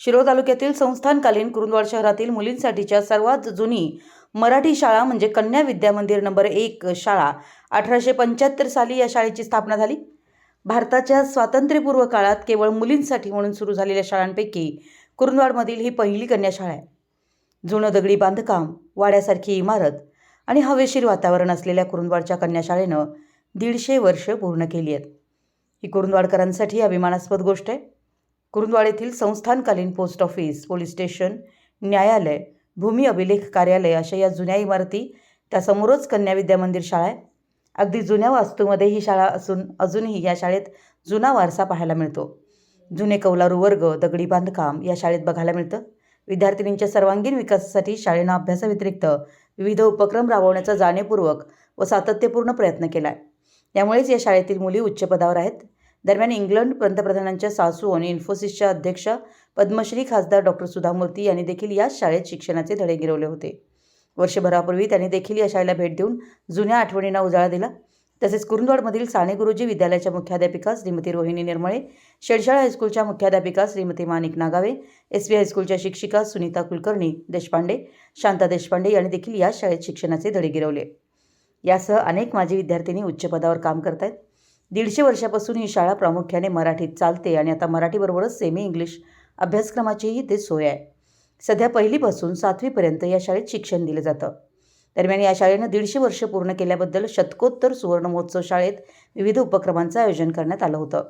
शिरोळ तालुक्यातील संस्थानकालीन कुरुंदवाड शहरातील मुलींसाठीच्या सर्वात जुनी मराठी शाळा म्हणजे कन्या विद्या मंदिर नंबर एक शाळा अठराशे पंच्याहत्तर साली या शाळेची स्थापना झाली. भारताच्या स्वातंत्र्यपूर्व काळात केवळ मुलींसाठी म्हणून सुरू झालेल्या शाळांपैकी कुरुंदवाडमधील ही पहिली कन्या शाळा आहे. जुनं दगडी बांधकाम वाड्यासारखी इमारत आणि हवेशीर वातावरण असलेल्या कुरुंदवाडच्या कन्याशाळेनं दीडशे वर्ष पूर्ण केली आहेत. ही कुरुंदवाडकरांसाठी अभिमानास्पद गोष्ट आहे. कुरुंदवाड येथील संस्थानकालीन पोस्ट ऑफिस पोलीस स्टेशन न्यायालय भूमी अभिलेख कार्यालय अशा या जुन्या इमारती त्यासमोरच कन्या विद्या मंदिर शाळा आहे. अगदी जुन्या वास्तूमध्ये ही शाळा असून अजूनही या शाळेत जुना वारसा पाहायला मिळतो. जुने कौलारू वर्ग दगडी बांधकाम या शाळेत बघायला मिळतं. विद्यार्थिनींच्या सर्वांगीण विकासासाठी शाळेनं अभ्यासाव्यतिरिक्त विविध उपक्रम राबवण्याचा जाणीवपूर्वक व सातत्यपूर्ण प्रयत्न केला आहे त्यामुळेच या शाळेतील मुली उच्च पदावर आहेत. दरम्यान इंग्लंड पंतप्रधानांच्या सासू आणि इन्फोसिसच्या अध्यक्षा पद्मश्री खासदार डॉक्टर सुधामूर्ती यांनी देखील याच शाळेत शिक्षणाचे धडे गिरवले होते. वर्षभरापूर्वी त्यांनी देखील या शाळेला भेट देऊन जुन्या आठवणींना उजाळा दिला. तसेच कुरुंदवाडमधील साने गुरुजी विद्यालयाच्या मुख्याध्यापिका श्रीमती रोहिणी निर्मळे शेडशाळा हायस्कूलच्या मुख्याध्यापिका श्रीमती मानिक नागावे एस बी हायस्कूलच्या शिक्षिका सुनीता कुलकर्णी देशपांडे शांता देशपांडे यांनी देखील याच शाळेत शिक्षणाचे धडे गिरवले. यासह अनेक माजी विद्यार्थिनी उच्च पदावर काम करत आहेत दीडशे वर्षापासून ही शाळा प्रामुख्याने मराठीत चालते आणि आता मराठीबरोबरच सेमी इंग्लिश अभ्यासक्रमाचीही ते सोय आहे. सध्या पहिलीपासून सातवीपर्यंत या शाळेत शिक्षण दिलं जातं. दरम्यान या शाळेनं दीडशे वर्ष पूर्ण केल्याबद्दल शतकोत्तर सुवर्ण महोत्सव शाळेत विविध उपक्रमांचं आयोजन करण्यात आलं होतं.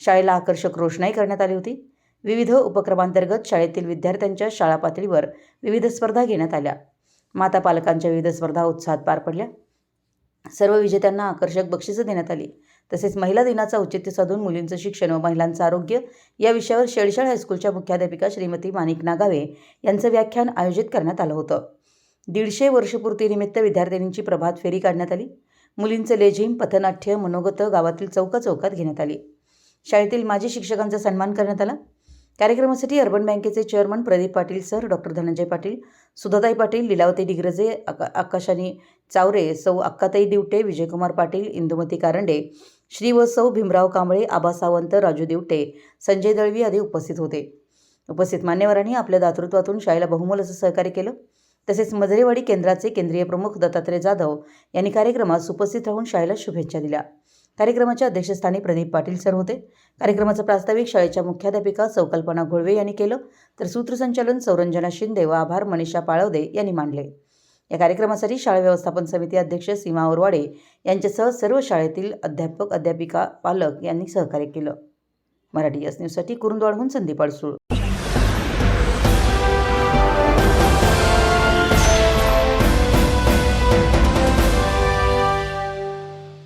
शाळेला आकर्षक रोषणाई करण्यात आली होती. विविध उपक्रमांतर्गत शाळेतील विद्यार्थ्यांच्या शाळा पातळीवर विविध स्पर्धा घेण्यात आल्या. माता पालकांच्या विविध स्पर्धा उत्साहात पार पडल्या. सर्व विजेत्यांना आकर्षक बक्षिसं देण्यात आली. तसेच महिला दिनाचं औचित्य साधून मुलींचं शिक्षण व महिलांचं आरोग्य या विषयावर शेळशाळ हायस्कूलच्या मुख्याध्यापिका श्रीमती माणिक नागावे यांचं व्याख्यान आयोजित करण्यात आलं होतं. दीडशे वर्षपूर्तीनिमित्त विद्यार्थिनींची प्रभात फेरी काढण्यात आली. मुलींचं लेझिम पथनाट्य मनोगत गावातील चौका चौकात घेण्यात आली. शाळेतील माजी शिक्षकांचा सन्मान करण्यात आला. कार्यक्रमासाठी अर्बन बँकेचे chairman Pradeep Patil sir doctor Dhananjay Patil Sudhatai Patil Lilavati Digraje आका आकाशानी चावरे सौ अक्काताई दिवटे विजयकुमार पाटील इंदुमती कारंडे श्री व सौ भीमराव कांबळे आबा सावंत राजू दिवटे संजय दळवी आदी उपस्थित होते. उपस्थित मान्यवरांनी आपल्या दातृत्वातून शाळेला बहुमोल असं सहकार्य केलं. तसेच मजरेवाडी केंद्राचे केंद्रीय प्रमुख दत्तात्रय जाधव यांनी कार्यक्रमास उपस्थित राहून शाळेला शुभेच्छा दिल्या. कार्यक्रमाच्या अध्यक्षस्थानी प्रदीप पाटील सर होते. कार्यक्रमाचं प्रास्ताविक शाळेच्या मुख्याध्यापिका सौकल्पना घोळवे यांनी केलं तर सूत्रसंचालन सौरंजना शिंदे व आभार मनीषा पाळवदे यांनी मांडले. या कार्यक्रमासाठी शाळा व्यवस्थापन समिती अध्यक्ष सीमा ओरवाडे यांच्यासह सर्व शाळेतील अध्यापक अध्यापिका पालक यांनी सहकार्य केलं. मराठी एस न्यूजसाठी कुरुंदवाडहून संदीप अडसूळ.